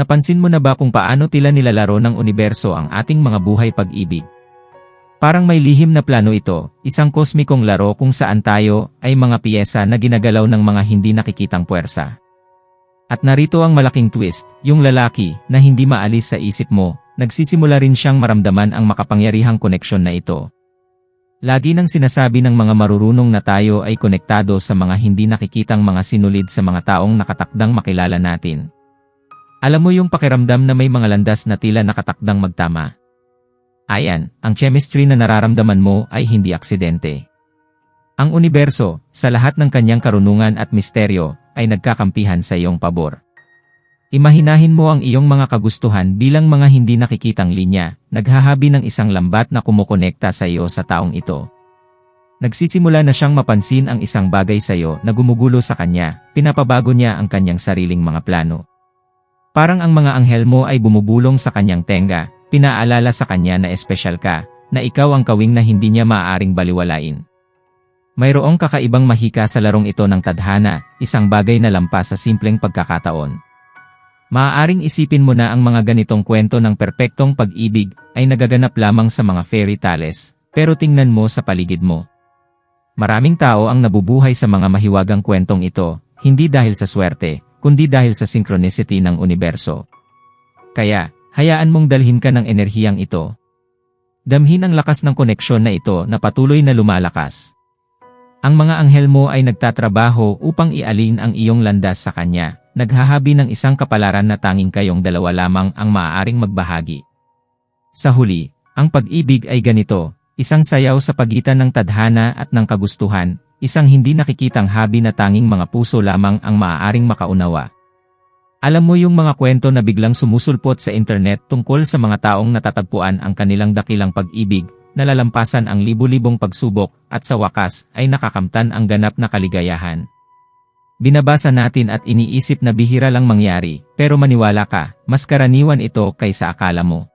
Napansin mo na ba kung paano tila nilalaro ng universo ang ating mga buhay pag-ibig? Parang may lihim na plano ito, isang kosmikong laro kung saan tayo ay mga piyesa na ginagalaw ng mga hindi nakikitang puwersa. At narito ang malaking twist, yung lalaki na hindi maalis sa isip mo, nagsisimula rin siyang maramdaman ang makapangyarihang koneksyon na ito. Lagi nang sinasabi ng mga marurunong na tayo ay konektado sa mga hindi nakikitang mga sinulid sa mga taong nakatakdang makilala natin. Alam mo yung pakiramdam na may mga landas na tila nakatakdang magtama. Ayan, ang chemistry na nararamdaman mo ay hindi aksidente. Ang universo, sa lahat ng kanyang karunungan at misteryo, ay nagkakampihan sa iyong pabor. Imahinahin mo ang iyong mga kagustuhan bilang mga hindi nakikitang linya, naghahabi ng isang lambat na kumukonekta sa iyo sa taong ito. Nagsisimula na siyang mapansin ang isang bagay sa iyo na gumugulo sa kanya, pinapabago niya ang kanyang sariling mga plano. Parang ang mga anghel mo ay bumubulong sa kanyang tenga, pinaalala sa kanya na espesyal ka, na ikaw ang kawing na hindi niya maaaring baliwalain. Mayroong kakaibang mahika sa larong ito ng tadhana, isang bagay na lampas sa simpleng pagkakataon. Maaaring isipin mo na ang mga ganitong kwento ng perpektong pag-ibig ay nagaganap lamang sa mga fairy tales, pero tingnan mo sa paligid mo. Maraming tao ang nabubuhay sa mga mahiwagang kwentong ito, hindi dahil sa swerte, kundi dahil sa synchronicity ng universo. Kaya, hayaan mong dalhin ka ng enerhiyang ito. Damhin ang lakas ng koneksyon na ito na patuloy na lumalakas. Ang mga anghel mo ay nagtatrabaho upang ialin ang iyong landas sa kanya, naghahabi ng isang kapalaran na tanging kayong dalawa lamang ang maaaring magbahagi. Sa huli, ang pag-ibig ay ganito, isang sayaw sa pagitan ng tadhana at ng kagustuhan, isang hindi nakikitang habi na tanging mga puso lamang ang maaaring makaunawa. Alam mo yung mga kwento na biglang sumusulpot sa internet tungkol sa mga taong natatagpuan ang kanilang dakilang pag-ibig, nalalampasan ang libu-libong pagsubok, at sa wakas ay nakakamtan ang ganap na kaligayahan. Binabasa natin at iniisip na bihira lang mangyari, pero maniwala ka, mas karaniwan ito kaysa akala mo.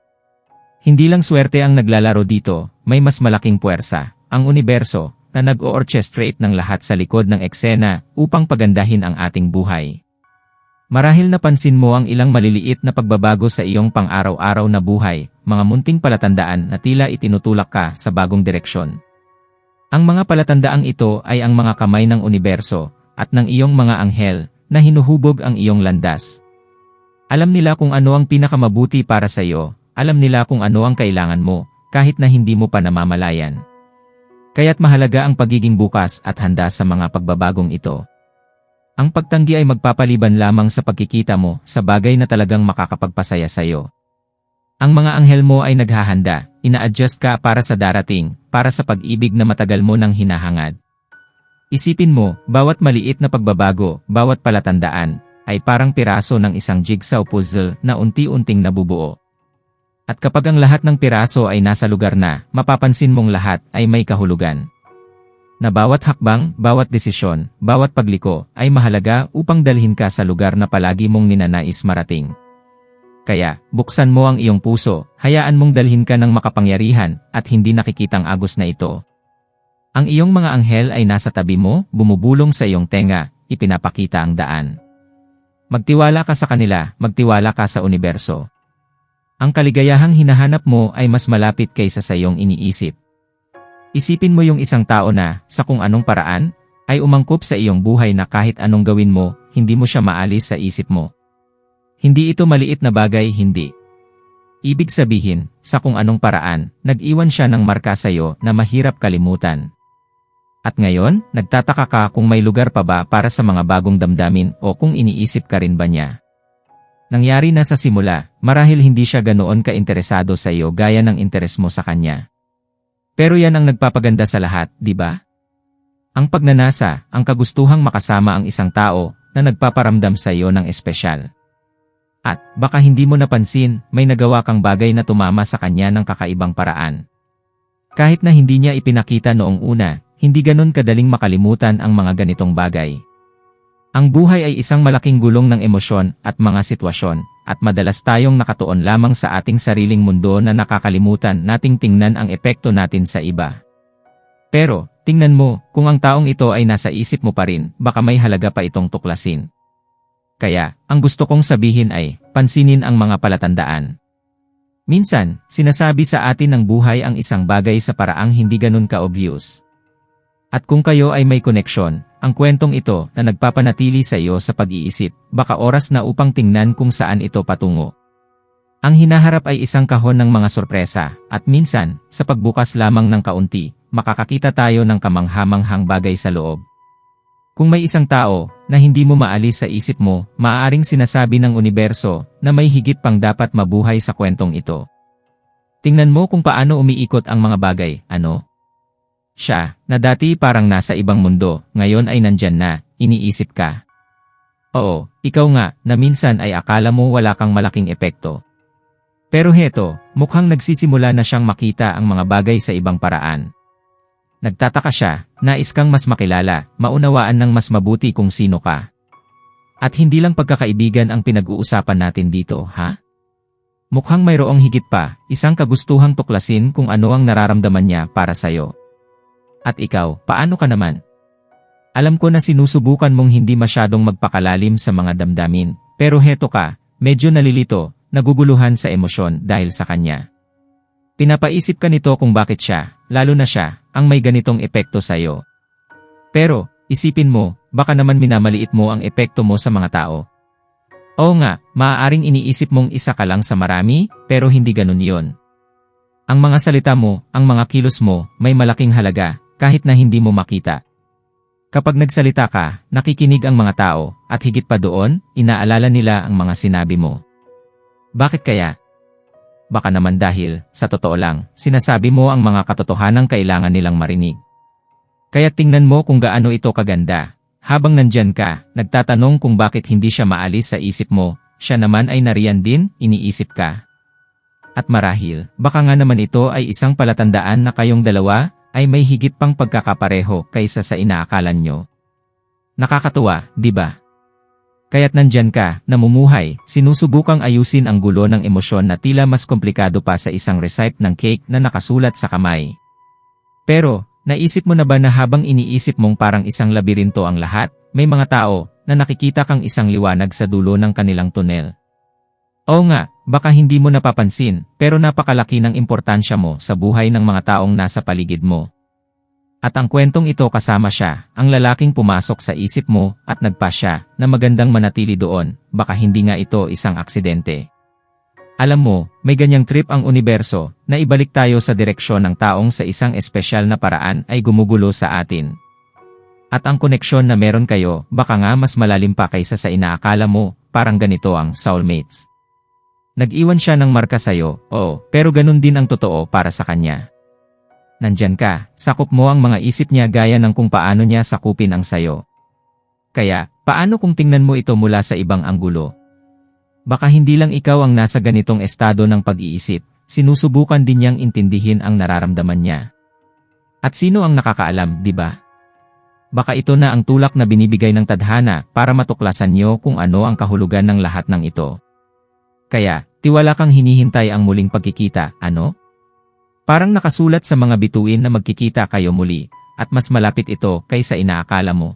Hindi lang swerte ang naglalaro dito, may mas malaking puwersa, ang universo, na nag-o-orchestrate ng lahat sa likod ng eksena upang pagandahin ang ating buhay. Marahil napansin mo ang ilang maliliit na pagbabago sa iyong pang-araw-araw na buhay, mga munting palatandaan na tila itinutulak ka sa bagong direksyon. Ang mga palatandaang ito ay ang mga kamay ng universo at ng iyong mga anghel na hinuhubog ang iyong landas. Alam nila kung ano ang pinakamabuti para sa iyo, alam nila kung ano ang kailangan mo, kahit na hindi mo pa namamalayan. Kaya't mahalaga ang pagiging bukas at handa sa mga pagbabagong ito. Ang pagtanggi ay magpapaliban lamang sa pagkikita mo sa bagay na talagang makakapagpasaya sa iyo. Ang mga anghel mo ay naghahanda, ina-adjust ka para sa darating, para sa pag-ibig na matagal mo nang hinahangad. Isipin mo, bawat maliit na pagbabago, bawat palatandaan, ay parang piraso ng isang jigsaw puzzle na unti-unting nabubuo. At kapag ang lahat ng piraso ay nasa lugar na, mapapansin mong lahat ay may kahulugan na bawat hakbang, bawat desisyon, bawat pagliko ay mahalaga upang dalhin ka sa lugar na palagi mong ninanais marating. Kaya, buksan mo ang iyong puso, hayaan mong dalhin ka ng makapangyarihan at hindi nakikitang agos na ito. Ang iyong mga anghel ay nasa tabi mo, bumubulong sa iyong tenga, ipinapakita ang daan. Magtiwala ka sa kanila, magtiwala ka sa universo. Ang kaligayahang hinahanap mo ay mas malapit kaysa sa iyong iniisip. Isipin mo yung isang tao na, sa kung anong paraan, ay umangkop sa iyong buhay na kahit anong gawin mo, hindi mo siya maalis sa isip mo. Hindi ito maliit na bagay, hindi. Ibig sabihin, sa kung anong paraan, nag-iwan siya ng marka sa iyo na mahirap kalimutan. At ngayon, nagtataka ka kung may lugar pa ba para sa mga bagong damdamin o kung iniisip ka rin ba niya. Nangyari na sa simula, marahil hindi siya ganoon ka-interesado sa iyo gaya ng interes mo sa kanya. Pero yan ang nagpapaganda sa lahat, di ba? Ang pagnanasa, ang kagustuhang makasama ang isang tao na nagpaparamdam sa iyo ng espesyal. At baka hindi mo napansin, may nagawa kang bagay na tumama sa kanya ng kakaibang paraan. Kahit na hindi niya ipinakita noong una, hindi ganon kadaling makalimutan ang mga ganitong bagay. Ang buhay ay isang malaking gulong ng emosyon at mga sitwasyon, at madalas tayong nakatuon lamang sa ating sariling mundo na nakakalimutan nating tingnan ang epekto natin sa iba. Pero, tingnan mo, kung ang taong ito ay nasa isip mo pa rin, baka may halaga pa itong tuklasin. Kaya, ang gusto kong sabihin ay, pansinin ang mga palatandaan. Minsan, sinasabi sa atin ng buhay ang isang bagay sa paraang hindi ganun ka-obvious. At kung kayo ay may koneksyon, ang kwentong ito na nagpapanatili sa iyo sa pag-iisip, baka oras na upang tingnan kung saan ito patungo. Ang hinaharap ay isang kahon ng mga sorpresa, at minsan, sa pagbukas lamang ng kaunti, makakakita tayo ng kamanghamanghang bagay sa loob. Kung may isang tao na hindi mo maalis sa isip mo, maaaring sinasabi ng universo na may higit pang dapat mabuhay sa kwentong ito. Tingnan mo kung paano umiikot ang mga bagay, ano? Siya, na dati parang nasa ibang mundo, ngayon ay nandyan na, iniisip ka. Oo, ikaw nga, na minsan ay akala mo wala kang malaking epekto. Pero heto, mukhang nagsisimula na siyang makita ang mga bagay sa ibang paraan. Nagtataka siya, nais kang mas makilala, maunawaan ng mas mabuti kung sino ka. At hindi lang pagkakaibigan ang pinag-uusapan natin dito, ha? Mukhang mayroong higit pa, isang kagustuhang tuklasin kung ano ang nararamdaman niya para sa'yo. At ikaw, paano ka naman? Alam ko na sinusubukan mong hindi masyadong magpakalalim sa mga damdamin, pero heto ka, medyo nalilito, naguguluhan sa emosyon dahil sa kanya. Pinapaisip ka nito kung bakit siya, lalo na siya, ang may ganitong epekto sa iyo. Pero, isipin mo, baka naman minamaliit mo ang epekto mo sa mga tao. Oo nga, maaaring iniisip mong isa ka lang sa marami, pero hindi ganun yon. Ang mga salita mo, ang mga kilos mo, may malaking halaga, kahit na hindi mo makita. Kapag nagsalita ka, nakikinig ang mga tao, at higit pa doon, inaalala nila ang mga sinabi mo. Bakit kaya? Baka naman dahil, sa totoo lang, sinasabi mo ang mga katotohanang kailangan nilang marinig. Kaya tingnan mo kung gaano ito kaganda. Habang nandyan ka, nagtatanong kung bakit hindi siya maalis sa isip mo, siya naman ay nariyan din, iniisip ka. At marahil, baka nga naman ito ay isang palatandaan na kayong dalawa ay may higit pang pagkakapareho kaysa sa inaakalan nyo. Nakakatuwa, di ba? Kaya't nandyan ka, namumuhay, sinusubukang ayusin ang gulo ng emosyon na tila mas komplikado pa sa isang recipe ng cake na nakasulat sa kamay. Pero, naisip mo na ba na habang iniisip mong parang isang labirinto ang lahat, may mga tao na nakikita kang isang liwanag sa dulo ng kanilang tunel? Oo nga, baka hindi mo napapansin, pero napakalaki ng importansya mo sa buhay ng mga taong nasa paligid mo. At ang kwentong ito kasama siya, ang lalaking pumasok sa isip mo at nagpa siya na magandang manatili doon, baka hindi nga ito isang aksidente. Alam mo, may ganyang trip ang universo na ibalik tayo sa direksyon ng taong sa isang espesyal na paraan ay gumugulo sa atin. At ang koneksyon na meron kayo, baka nga mas malalim pa kaysa sa inaakala mo, parang ganito ang soulmates. Nag-iwan siya ng marka sa'yo, oo, pero ganun din ang totoo para sa kanya. Nandyan ka, sakop mo ang mga isip niya gaya ng kung paano niya sakupin ang sayo. Kaya, paano kung tingnan mo ito mula sa ibang anggulo? Baka hindi lang ikaw ang nasa ganitong estado ng pag-iisip, sinusubukan din niyang intindihin ang nararamdaman niya. At sino ang nakakaalam, di ba? Baka ito na ang tulak na binibigay ng tadhana para matuklasan niyo kung ano ang kahulugan ng lahat ng ito. Kaya, tiwala kang hinihintay ang muling pagkikita, ano? Parang nakasulat sa mga bituin na magkikita kayo muli, at mas malapit ito kaysa inaakala mo.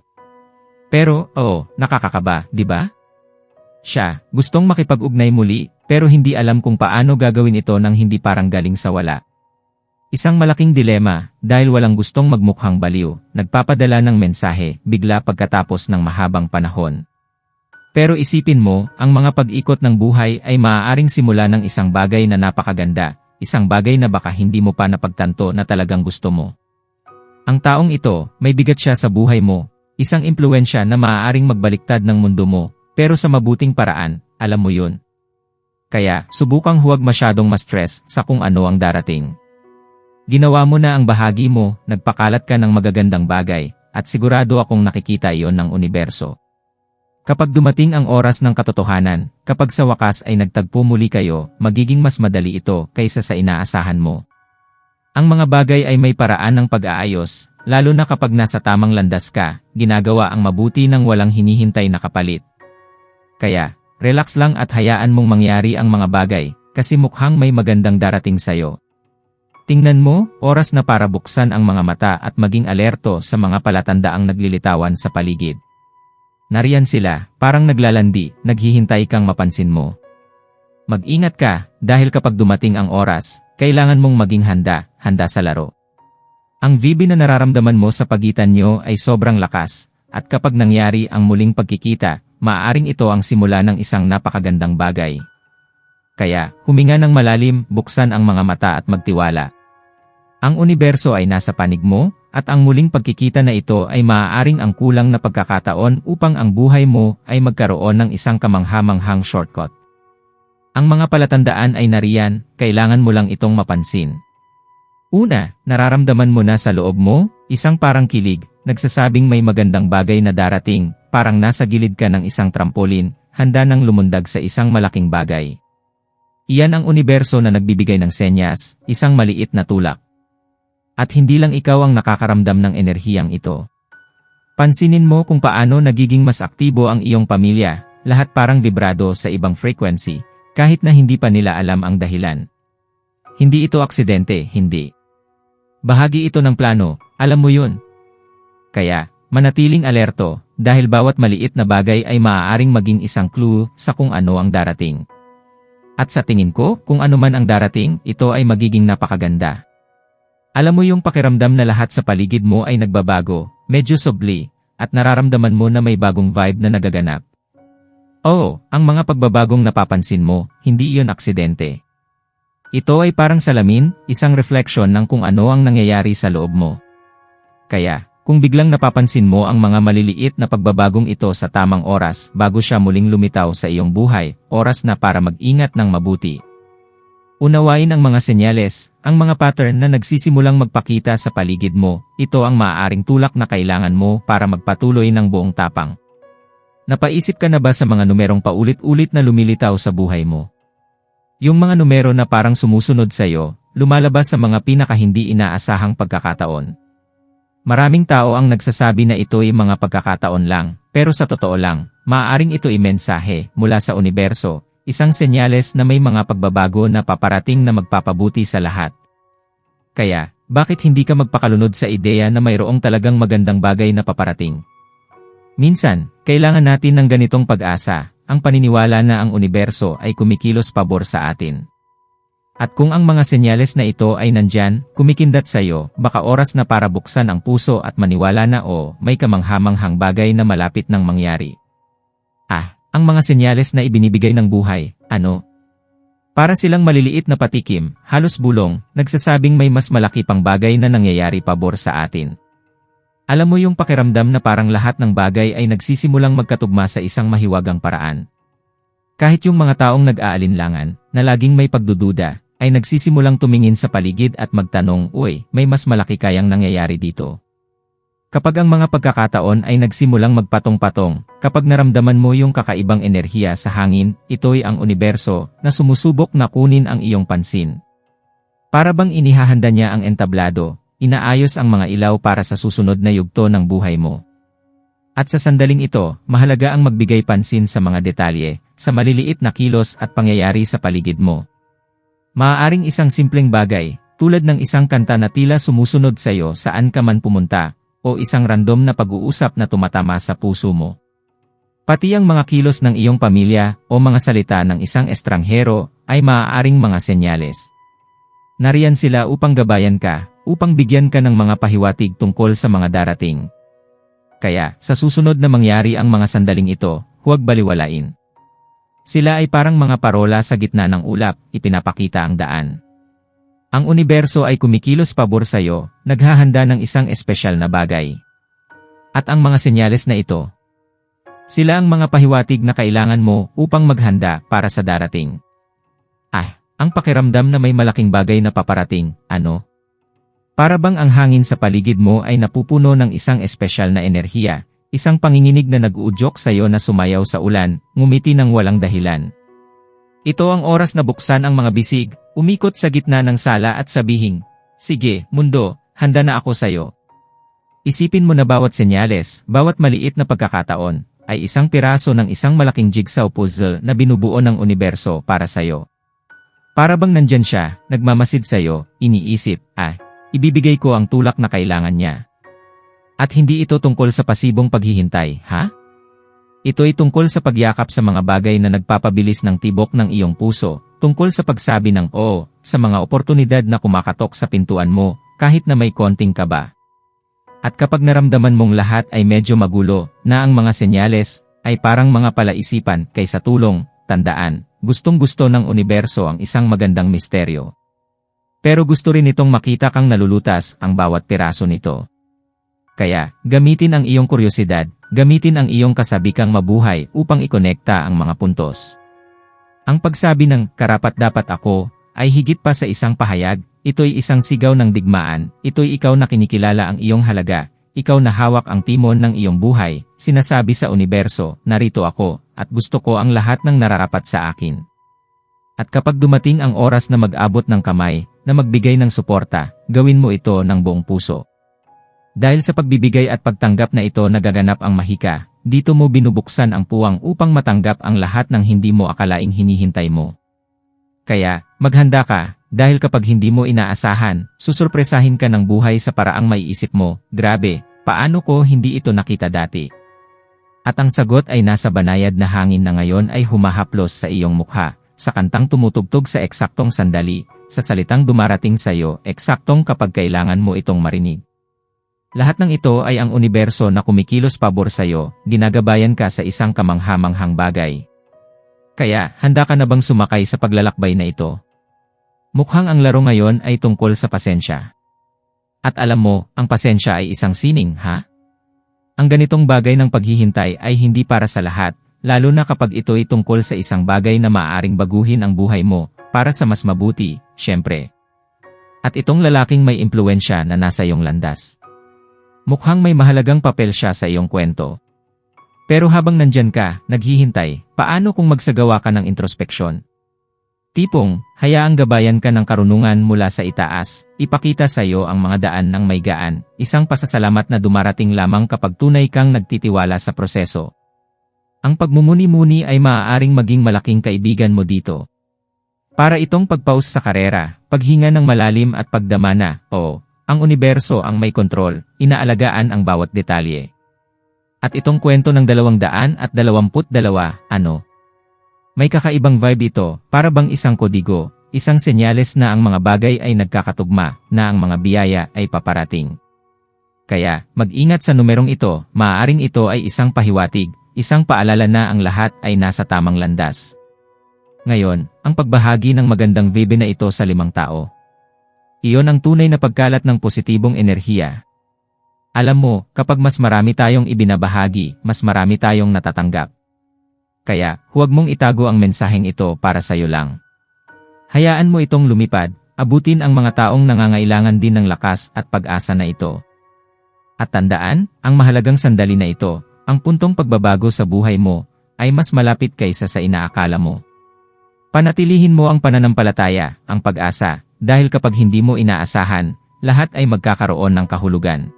Pero, oo, nakakakaba, di ba? Siya, gustong makipag-ugnay muli, pero hindi alam kung paano gagawin ito nang hindi parang galing sa wala. Isang malaking dilema, dahil walang gustong magmukhang baliw, nagpapadala ng mensahe, bigla pagkatapos ng mahabang panahon. Pero isipin mo, ang mga pag-ikot ng buhay ay maaaring simula ng isang bagay na napakaganda, isang bagay na baka hindi mo pa napagtanto na talagang gusto mo. Ang taong ito, may bigat siya sa buhay mo, isang impluensya na maaaring magbaliktad ng mundo mo, pero sa mabuting paraan, alam mo yun. Kaya, subukang huwag masyadong ma-stress sa kung ano ang darating. Ginawa mo na ang bahagi mo, nagpakalat ka ng magagandang bagay, at sigurado akong nakikita iyon ng universo. Kapag dumating ang oras ng katotohanan, kapag sa wakas ay nagtagpo muli kayo, magiging mas madali ito kaysa sa inaasahan mo. Ang mga bagay ay may paraan ng pag-aayos, lalo na kapag nasa tamang landas ka, ginagawa ang mabuti ng walang hinihintay na kapalit. Kaya, relax lang at hayaan mong mangyari ang mga bagay, kasi mukhang may magandang darating sayo. Tingnan mo, oras na para buksan ang mga mata at maging alerto sa mga palatandaang naglilitawan sa paligid. Nariyan sila, parang naglalandi, naghihintay kang mapansin mo. Mag-ingat ka, dahil kapag dumating ang oras, kailangan mong maging handa, handa sa laro. Ang VB na nararamdaman mo sa pagitan nyo ay sobrang lakas, at kapag nangyari ang muling pagkikita, maaaring ito ang simula ng isang napakagandang bagay. Kaya, huminga ng malalim, buksan ang mga mata at magtiwala. Ang universo ay nasa panig mo, at ang muling pagkikita na ito ay maaaring ang kulang na pagkakataon upang ang buhay mo ay magkaroon ng isang kamanghamanghang shortcut. Ang mga palatandaan ay nariyan, kailangan mo lang itong mapansin. Una, nararamdaman mo na sa loob mo, isang parang kilig, nagsasabing may magandang bagay na darating, parang nasa gilid ka ng isang trampolin, handa nang lumundag sa isang malaking bagay. Iyan ang universo na nagbibigay ng senyas, isang maliit na tulak. At hindi lang ikaw ang nakakaramdam ng enerhiyang ito. Pansinin mo kung paano nagiging mas aktibo ang iyong pamilya, lahat parang vibrado sa ibang frequency, kahit na hindi pa nila alam ang dahilan. Hindi ito aksidente, hindi. Bahagi ito ng plano, alam mo yun. Kaya, manatiling alerto, dahil bawat maliit na bagay ay maaaring maging isang clue sa kung ano ang darating. At sa tingin ko, kung ano man ang darating, ito ay magiging napakaganda. Alam mo yung pakiramdam na lahat sa paligid mo ay nagbabago, medyo sobli, at nararamdaman mo na may bagong vibe na nagaganap. Oo, ang mga pagbabagong napapansin mo, hindi iyon aksidente. Ito ay parang salamin, isang refleksyon ng kung ano ang nangyayari sa loob mo. Kaya, kung biglang napapansin mo ang mga maliliit na pagbabagong ito sa tamang oras bago siya muling lumitaw sa iyong buhay, oras na para mag-ingat ng mabuti. Unawain ang mga senyales, ang mga pattern na nagsisimulang magpakita sa paligid mo, ito ang maaaring tulak na kailangan mo para magpatuloy ng buong tapang. Napaisip ka na ba sa mga numerong paulit-ulit na lumilitaw sa buhay mo? Yung mga numero na parang sumusunod sa iyo, lumalabas sa mga pinaka hindi inaasahang pagkakataon. Maraming tao ang nagsasabi na ito ay mga pagkakataon lang, pero sa totoo lang, maaaring ito ay mensahe mula sa universo, isang senyales na may mga pagbabago na paparating na magpapabuti sa lahat. Kaya, bakit hindi ka magpakalunod sa ideya na mayroong talagang magandang bagay na paparating? Minsan, kailangan natin ng ganitong pag-asa, ang paniniwala na ang universo ay kumikilos pabor sa atin. At kung ang mga senyales na ito ay nandyan, kumikindat sa iyo, baka oras na para buksan ang puso at maniwala na o may kamanghamanghang bagay na malapit nang mangyari. Ah, ang mga senyales na ibinibigay ng buhay, ano? Para silang maliliit na patikim, halos bulong, nagsasabing may mas malaki pang bagay na nangyayari pabor sa atin. Alam mo yung pakiramdam na parang lahat ng bagay ay nagsisimulang magkatugma sa isang mahiwagang paraan. Kahit yung mga taong nag-aalinlangan, na laging may pagdududa, ay nagsisimulang tumingin sa paligid at magtanong, Uy, may mas malaki kayang nangyayari dito. Kapag ang mga pagkakataon ay nagsimulang magpatong-patong, kapag naramdaman mo yung kakaibang enerhiya sa hangin, ito'y ang universo na sumusubok na kunin ang iyong pansin. Para bang inihahanda niya ang entablado, inaayos ang mga ilaw para sa susunod na yugto ng buhay mo. At sa sandaling ito, mahalaga ang magbigay pansin sa mga detalye, sa maliliit na kilos at pangyayari sa paligid mo. Maaaring isang simpleng bagay, tulad ng isang kanta na tila sumusunod sa iyo saan ka man pumunta, o isang random na pag-uusap na tumatama sa puso mo. Pati ang mga kilos ng iyong pamilya o mga salita ng isang estranghero ay maaaring mga senyales. Nariyan sila upang gabayan ka, upang bigyan ka ng mga pahiwatig tungkol sa mga darating. Kaya, sa susunod na mangyari ang mga sandaling ito, huwag baliwalain. Sila ay parang mga parola sa gitna ng ulap, ipinapakita ang daan. Ang universo ay kumikilos pabor sa iyo, naghahanda ng isang espesyal na bagay. At ang mga senyales na ito, sila ang mga pahiwatig na kailangan mo upang maghanda para sa darating. Ah, ang pakiramdam na may malaking bagay na paparating, ano? Para bang ang hangin sa paligid mo ay napupuno ng isang espesyal na enerhiya, isang panginginig na nag-uudyok sa iyo na sumayaw sa ulan, ngumiti ng walang dahilan. Ito ang oras na buksan ang mga bisig, umikot sa gitna ng sala at sabihing, Sige, mundo, handa na ako sayo. Isipin mo na bawat senyales, bawat maliit na pagkakataon, ay isang piraso ng isang malaking jigsaw puzzle na binubuo ng universo para sayo. Para bang nandyan siya, nagmamasid sayo, iniisip, ah, ibibigay ko ang tulak na kailangan niya. At hindi ito tungkol sa pasibong paghihintay, ha? Ito ay tungkol sa pagyakap sa mga bagay na nagpapabilis ng tibok ng iyong puso, tungkol sa pagsabi ng oo, sa mga oportunidad na kumakatok sa pintuan mo, kahit na may konting kaba. At kapag naramdaman mong lahat ay medyo magulo, na ang mga senyales, ay parang mga palaisipan kaysa tulong, tandaan, gustong gusto ng universo ang isang magandang misteryo. Pero gusto rin itong makita kang nalulutas ang bawat piraso nito. Kaya, gamitin ang iyong kuryosidad, gamitin ang iyong kasabikang mabuhay upang ikonekta ang mga puntos. Ang pagsabi ng karapat-dapat ako ay higit pa sa isang pahayag, ito'y isang sigaw ng digmaan, ito'y ikaw na kinikilala ang iyong halaga, ikaw na hawak ang timon ng iyong buhay, sinasabi sa universo, narito ako, at gusto ko ang lahat ng nararapat sa akin. At kapag dumating ang oras na mag-abot ng kamay, na magbigay ng suporta, gawin mo ito ng buong puso. Dahil sa pagbibigay at pagtanggap na ito nagaganap ang mahika, dito mo binubuksan ang puwang upang matanggap ang lahat ng hindi mo akalaing hinihintay mo. Kaya, maghanda ka, dahil kapag hindi mo inaasahan, susurpresahin ka ng buhay sa paraang maiisip mo, grabe, paano ko hindi ito nakita dati? At ang sagot ay nasa banayad na hangin na ngayon ay humahaplos sa iyong mukha, sa kantang tumutugtog sa eksaktong sandali, sa salitang dumarating sa iyo, eksaktong kapag kailangan mo itong marinig. Lahat ng ito ay ang universo na kumikilos pabor sa iyo, ginagabayan ka sa isang kamanghamanghang bagay. Kaya, handa ka na bang sumakay sa paglalakbay na ito? Mukhang ang laro ngayon ay tungkol sa pasensya. At alam mo, ang pasensya ay isang sining, ha? Ang ganitong bagay ng paghihintay ay hindi para sa lahat, lalo na kapag ito ay tungkol sa isang bagay na maaaring baguhin ang buhay mo, para sa mas mabuti, syempre. At itong lalaking may impluensya na nasa iyong landas. Mukhang may mahalagang papel siya sa iyong kwento. Pero habang nandyan ka, naghihintay, paano kung magsagawa ka ng introspeksyon? Tipong, hayaang gabayan ka ng karunungan mula sa itaas, ipakita sa iyo ang mga daan ng may gaan, isang pasasalamat na dumarating lamang kapag tunay kang nagtitiwala sa proseso. Ang pagmumuni-muni ay maaaring maging malaking kaibigan mo dito. Para itong pagpaus sa karera, paghinga ng malalim at pagdamana, o ang universo ang may kontrol, inaalagaan ang bawat detalye. At itong kwento ng dalawang daan at dalawamput dalawa, ano? May kakaibang vibe ito, para bang isang kodigo, isang senyales na ang mga bagay ay nagkakatugma, na ang mga biyaya ay paparating. Kaya, mag-ingat sa numerong ito, maaaring ito ay isang pahiwatig, isang paalala na ang lahat ay nasa tamang landas. Ngayon, ang pagbahagi ng magandang vibe na ito sa limang tao, iyon ang tunay na pagkalat ng positibong enerhiya. Alam mo, kapag mas marami tayong ibinabahagi, mas marami tayong natatanggap. Kaya, huwag mong itago ang mensaheng ito para sa'yo lang. Hayaan mo itong lumipad, abutin ang mga taong nangangailangan din ng lakas at pag-asa na ito. At tandaan, ang mahalagang sandali na ito, ang puntong pagbabago sa buhay mo, ay mas malapit kaysa sa inaakala mo. Panatilihin mo ang pananampalataya, ang pag-asa, dahil kapag hindi mo inaasahan, lahat ay magkakaroon ng kahulugan.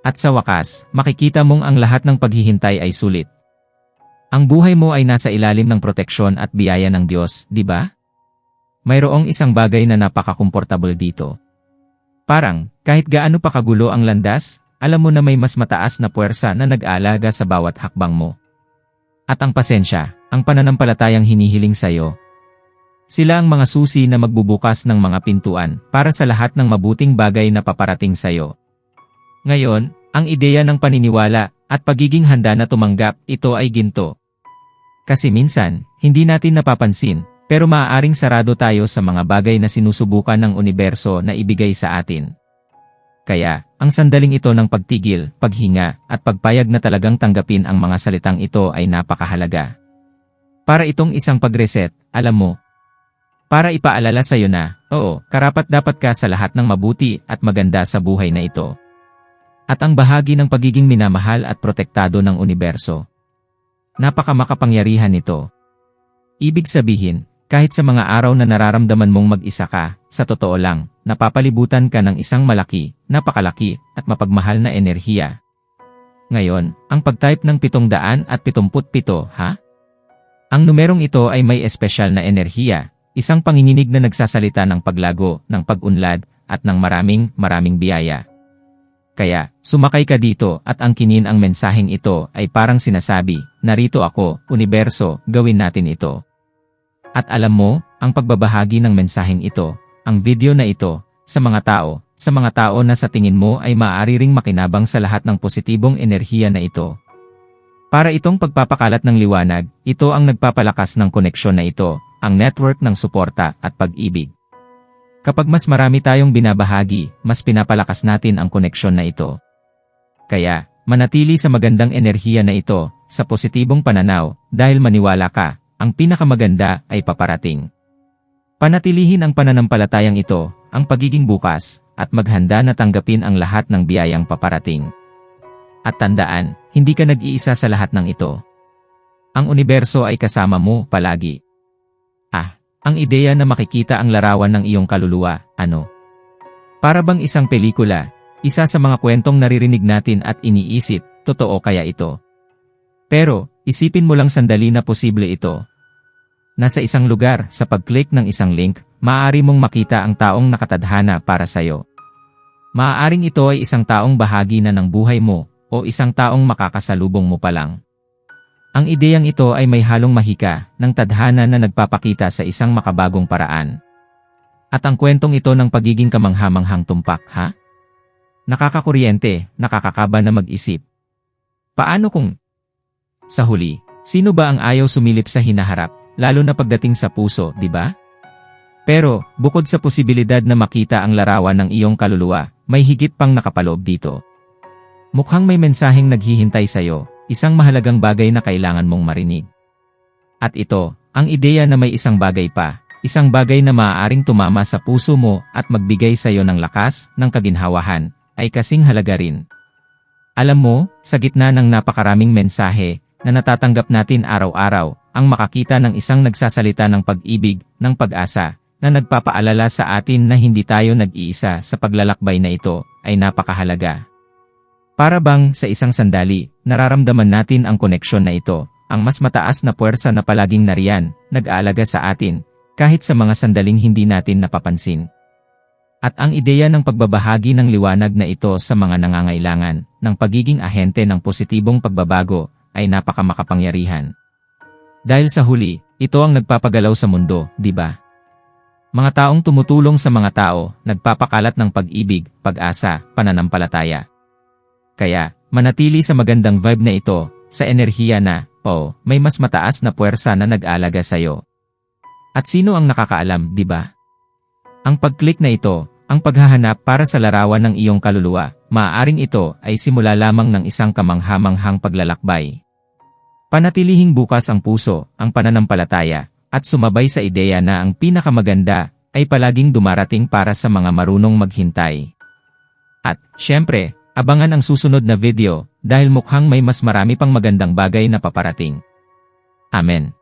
At sa wakas, makikita mong ang lahat ng paghihintay ay sulit. Ang buhay mo ay nasa ilalim ng proteksyon at biyaya ng Diyos, di ba? Mayroong isang bagay na napaka-komportable dito. Parang, kahit gaano pa kagulo ang landas, alam mo na may mas mataas na puwersa na nag-aalaga sa bawat hakbang mo. At ang pasensya, ang pananampalatayang hinihiling sa'yo, sila ang mga susi na magbubukas ng mga pintuan para sa lahat ng mabuting bagay na paparating sa iyo. Ngayon, ang ideya ng paniniwala at pagiging handa na tumanggap, ito ay ginto. Kasi minsan, hindi natin napapansin, pero maaaring sarado tayo sa mga bagay na sinusubukan ng universo na ibigay sa atin. Kaya, ang sandaling ito ng pagtigil, paghinga, at pagpayag na talagang tanggapin ang mga salitang ito ay napakahalaga. Para itong isang pag-reset, alam mo, para ipaalala sa iyo na, oo, karapat dapat ka sa lahat ng mabuti at maganda sa buhay na ito. At ang bahagi ng pagiging minamahal at protektado ng universo. Napaka makapangyarihan nito. Ibig sabihin, kahit sa mga araw na nararamdaman mong mag-isa ka, sa totoo lang, napapalibutan ka ng isang malaki, napakalaki, at mapagmahal na enerhiya. Ngayon, ang pag-type ng 777, ha? Ang numerong ito ay may espesyal na enerhiya, Isang panginginig na nagsasalita ng paglago, ng pag-unlad, at ng maraming, maraming biyaya. Kaya, sumakay ka dito at angkinin ang mensaheng ito ay parang sinasabi, narito ako, universo, gawin natin ito. At alam mo, ang pagbabahagi ng mensaheng ito, ang video na ito, sa mga tao, sa mga tao na sa tingin mo ay maaari ring makinabang sa lahat ng positibong enerhiya na ito. Para itong pagpapakalat ng liwanag, ito ang nagpapalakas ng koneksyon na ito, ang network ng suporta at pag-ibig. Kapag mas marami tayong binabahagi, mas pinapalakas natin ang koneksyon na ito. Kaya, manatili sa magandang enerhiya na ito, sa positibong pananaw, dahil maniwala ka, ang pinakamaganda ay paparating. Panatilihin ang pananampalatayang ito, ang pagiging bukas, at maghanda na tanggapin ang lahat ng biyayang paparating. At tandaan, hindi ka nag-iisa sa lahat ng ito. Ang universo ay kasama mo palagi. Ang ideya na makikita ang larawan ng iyong kaluluwa, ano? Para bang isang pelikula, isa sa mga kwentong naririnig natin at iniisip, totoo kaya ito? Pero, isipin mo lang sandali na posible ito. Nasa isang lugar, sa pag-click ng isang link, maaari mong makita ang taong nakatadhana para sa'yo. Maaaring ito ay isang taong bahagi na ng buhay mo, o isang taong makakasalubong mo pa lang. Ang ideyang ito ay may halong mahika ng tadhana na nagpapakita sa isang makabagong paraan. At ang kwentong ito ng pagiging kamanghamanghang tumpak, ha? Nakakakuryente, nakakakaba na mag-isip. Paano kung... Sa huli, sino ba ang ayaw sumilip sa hinaharap, lalo na pagdating sa puso, di ba? Pero, bukod sa posibilidad na makita ang larawan ng iyong kaluluwa, may higit pang nakapaloob dito. Mukhang may mensaheng naghihintay sa'yo, isang mahalagang bagay na kailangan mong marinig. At ito, ang ideya na may isang bagay pa, isang bagay na maaaring tumama sa puso mo at magbigay sa iyo ng lakas, ng kaginhawahan, ay kasing halaga rin. Alam mo, sa gitna ng napakaraming mensahe na natatanggap natin araw-araw, ang makakita ng isang nagsasalita ng pag-ibig, ng pag-asa, na nagpapaalala sa atin na hindi tayo nag-iisa sa paglalakbay na ito, ay napakahalaga. Para bang sa isang sandali, nararamdaman natin ang koneksyon na ito, ang mas mataas na puwersa na palaging nariyan, nag-aalaga sa atin, kahit sa mga sandaling hindi natin napapansin. At ang ideya ng pagbabahagi ng liwanag na ito sa mga nangangailangan, ng pagiging ahente ng positibong pagbabago, ay napakamakapangyarihan. Dahil sa huli, ito ang nagpapagalaw sa mundo, di ba? Mga taong tumutulong sa mga tao, nagpapakalat ng pag-ibig, pag-asa, pananampalataya. Kaya, manatili sa magandang vibe na ito, sa enerhiya na, o, oh, may mas mataas na puwersa na nag-aalaga sa'yo. At sino ang nakakaalam, di ba? Ang pag-click na ito, ang paghahanap para sa larawan ng iyong kaluluwa, maaaring ito ay simula lamang ng isang kamanghamanghang paglalakbay. Panatilihing bukas ang puso, ang pananampalataya, at sumabay sa ideya na ang pinakamaganda ay palaging dumarating para sa mga marunong maghintay. At, syempre, Abangan ang susunod na video dahil mukhang may mas marami pang magandang bagay na paparating. Amen.